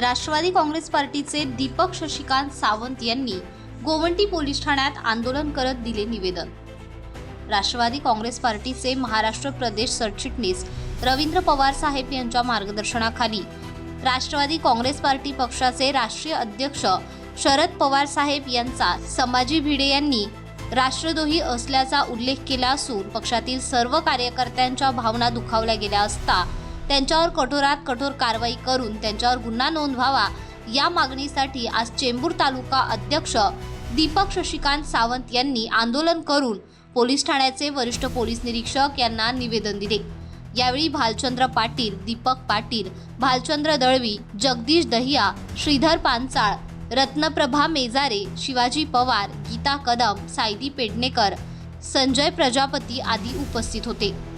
राष्ट्रवादी काँग्रेस पार्टीचे दीपक शशिकांत सावंत यांनी गोवंटी पोलीस ठाण्यात आंदोलन करत दिले निवेदन. राष्ट्रवादी काँग्रेस पार्टीचे महाराष्ट्र प्रदेश सरचिटणीस रवींद्र पवार साहेब यांच्या मार्गदर्शनाखाली राष्ट्रवादी काँग्रेस पार्टी पक्षाचे राष्ट्रीय अध्यक्ष शरद पवार साहेब यांचा संभाजी भिडे यांनी राष्ट्रद्रोही असल्याचा उल्लेख केला असून पक्षातील सर्व कार्यकर्त्यांच्या भावना दुखावल्या गेल्या असता त्यांच्यावर कठोरात कठोर कारवाई करून त्यांच्यावर गुन्हा नोंदवावा या मागणीसाठी आज चेंबूर तालुका अध्यक्ष दीपक शशिकांत सावंत यांनी आंदोलन करून पोलीस ठाण्याचे वरिष्ठ पोलीस निरीक्षक यांना निवेदन दिले. यावेळी भालचंद्र पाटील दीपक पाटील भालचंद्र दळवी जगदीश दहिया श्रीधर पांचाळ रत्नप्रभा मेजारे शिवाजी पवार गीता कदम सायदी पेडणेकर संजय प्रजापती आदी उपस्थित होते.